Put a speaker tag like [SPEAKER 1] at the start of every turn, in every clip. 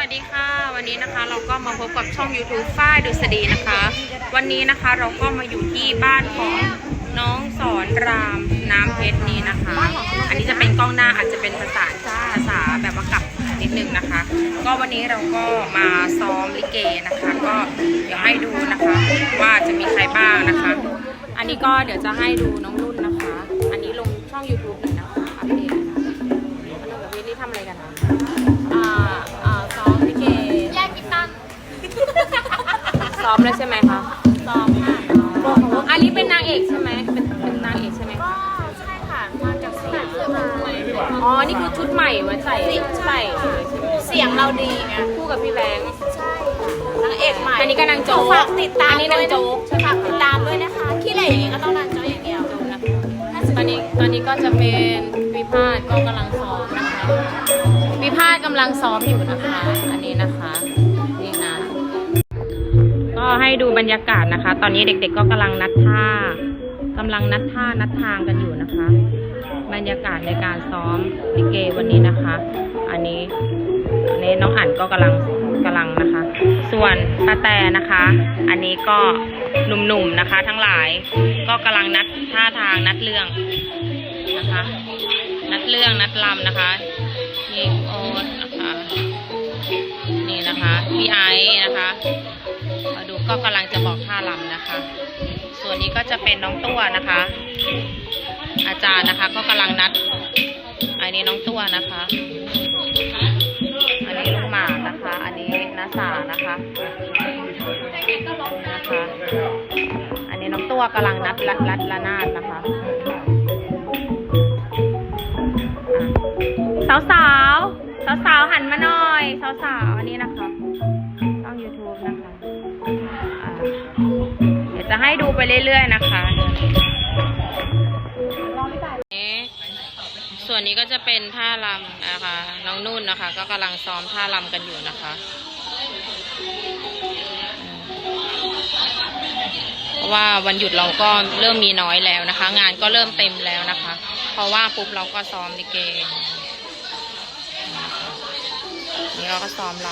[SPEAKER 1] วัสดีค่ะ วันนี้นะคะเราก็มาพบกับช่อง YouTube ฝ้ายดุษฎีนะคะ วันนี้นะคะเราก็มาอยู่ที่บ้านของน้องสอนรามน้ำเพชรนี้นะคะ อันนี้จะเป็นกล้องหน้าอาจจะเป็นภาษาจ้าภาษาแบบว่ากลับนิดนึงนะคะ ก็วันนี้เราก็มาซ้อมลิเกนะคะ ก็เดี๋ยวให้ดูนะคะ ว่าจะมีใครบ้างนะคะ อันนี้ก็เดี๋ยวจะให้ดูน้องนุ่นนะคะ อันนี้ลงช่อง YouTube
[SPEAKER 2] ซ้อม
[SPEAKER 3] แล้
[SPEAKER 1] วใช่ไหมคะ
[SPEAKER 2] ซ้อมค่ะ
[SPEAKER 1] อันนี้เป็นนางเอกใช่ไหมเป็นเป็นนางเอกใช่ไหม
[SPEAKER 2] ก็ใช่ค่ะมาจากเสียง
[SPEAKER 1] อ๋อ นี่คือชุดใหม่ไว้ใส่ใส่เลยใช่ไหม
[SPEAKER 2] เสียงเราดีไง
[SPEAKER 1] คู่กับพี่แบงค์
[SPEAKER 2] ใช่ค่ะนางเอกใหม่
[SPEAKER 1] อันนี้ก็นางโจ๊ก
[SPEAKER 2] ฝากติดตาม
[SPEAKER 1] อันนี้นางโจ๊ก
[SPEAKER 2] ฝากติดตามด้วยนะคะขี้เหร่อย่างงี้ก็ต้องนางโจ๊กอย่างเดียว
[SPEAKER 1] ตอนนี้ตอนนี้ก็จะเป็นวิพาทก็กำลังซ้อมนะคะวิพาทกำลังซ้อมอยู่นะคะ อันนี้นะคะนี่นะก็ ให้ดูบรรยากาศนะคะ ตอนนี้เด็กๆก็กำลังนัดท่ากำลังนัดท่านัดทางกันอยู่นะคะ บรรยากาศในการซ้อมลิเกวันนี้นะคะ อันนี้อันนี้น้องอั๋นก็กำลังกำลังนะคะ ส่วนป้าแต่นะคะ อันนี้ก็หนุ่มๆนะคะ ทั้งหลายก็กำลังนัดท่าทางนัดเรื่องนะคะ นัดเรื่องนัดลำนะคะนี่โอ๊ตนะคะ นี่นะคะพี่ไอซ์นะคะ ก็กำลังจะบอกท่าลำนะคะ ส่วนนี้ก็จะเป็นน้องตัวนะคะ อาจารย์นะคะ ก็กำลังนัด อันนี้น้องตัวนะคะ อันนี้ลูกหมานะคะ อันนี้นาสานะคะนะคะอันนี้น้องตัวกำลังนัดรัดรัดระนาดนะคะสาวสาวสาวสาวหันมาหน่อย สาวสาวอันนี้นะคะช่อง YouTube นะคะ ให้ดูไปเรื่อยๆนะคะส่วนนี้ก็จะเป็นท่ารำนะคะ น้องนุ่นนะคะ ก็กำลังซ้อมท่ารำกันอยู่นะคะเพราะว่าวันหยุดเราก็เริ่มมีน้อยแล้วนะคะ งานก็เริ่มเต็มแล้วนะคะ เพราะว่าปุ๊บเราก็ซ้อมลิเกนี่เราก็ซ้อมร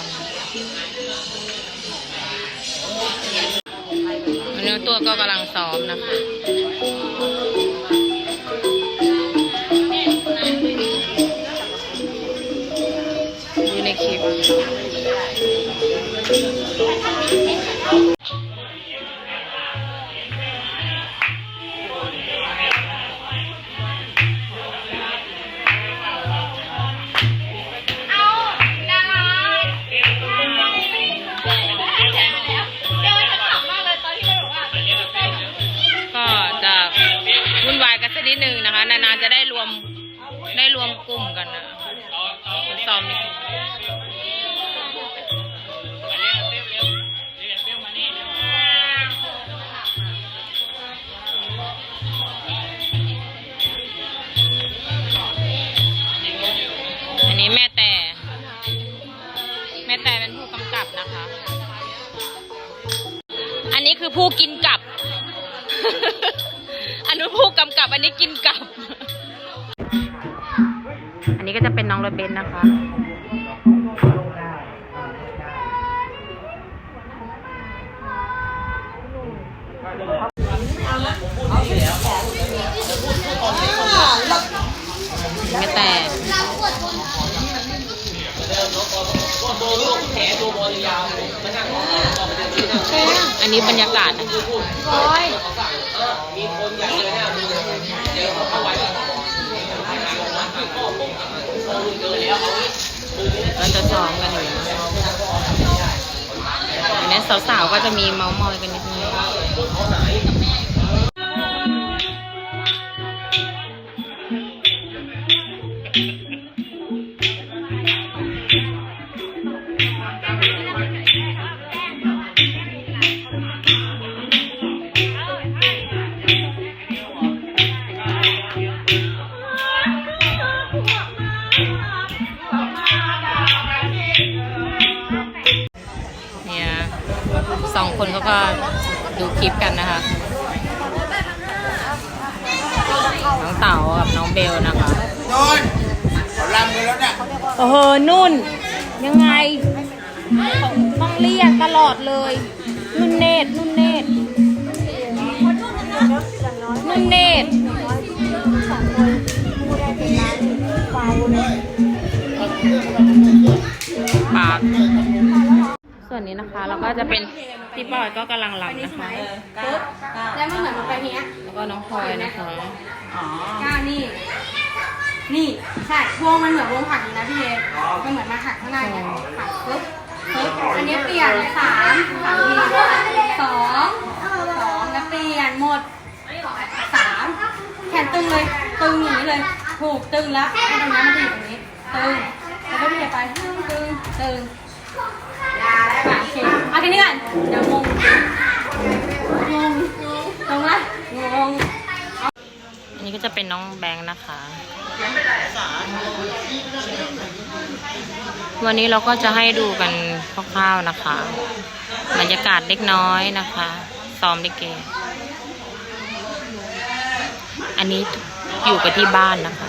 [SPEAKER 1] ำ เนื้อตัวก็กำลังซ้อมนะคะ นะคะ อันนี้คือผู้กินกับ อันนู้นผู้กำกับ อันนี้กินกับ อันนี้ก็จะเป็นน้องรถเบนซ์นะคะไม่ อันนี้บรรยากาศนะคะเราจะซ้อมกันอยู่อันนี้สาวๆก็จะมีเมาส์มอยกันนิดนึง สองคนเขาก็ดูคลิปกันนะคะ น้องเต๋ากับน้องเบลนะคะ
[SPEAKER 4] โดนเขาลำไปแล้วเนี่ย
[SPEAKER 1] โอ้โหนุ่น ยังไง ต้องเรียกตลอดเลย นุ่นเนตรนุ่นเนตรนุ่นเนตรปาก ส่วนนี้นะคะเราก็จะเป็นพี่ปอยก็กำลังรำนะคะ
[SPEAKER 2] แล้วมันเหมือนมันไปเนี้ย
[SPEAKER 1] แล้วก็น้องพลอยนะคะ
[SPEAKER 2] ก้านี่ นี่ใช่วงมันเหมือนวงผักอยู่นะพี่เอมันเหมือนมาหักข้างหน้าเนี่ยหักปึ๊บปึ๊บอันนี้เปลี่ยนสามสามทีสองสองแล้วเปลี่ยนหมดสามแขนตึงเลยตึงอย่างนี้เลยถูกตึงแล้วไอ้ตรงนี้มันจะอยู่ตรงนี้ตึงแล้วก็พี่เอไปตึงตึงตึงอะโอเคเอา แค่นี้ก่อนเดี๋ยวงง งง งงละงง
[SPEAKER 1] อันนี้ก็จะเป็นน้องแบงค์นะคะ วันนี้เราก็จะให้ดูกันคร่าวๆนะคะ บรรยากาศเล็กน้อยนะคะซ้อมลิเก อันนี้อยู่กับที่บ้านนะคะ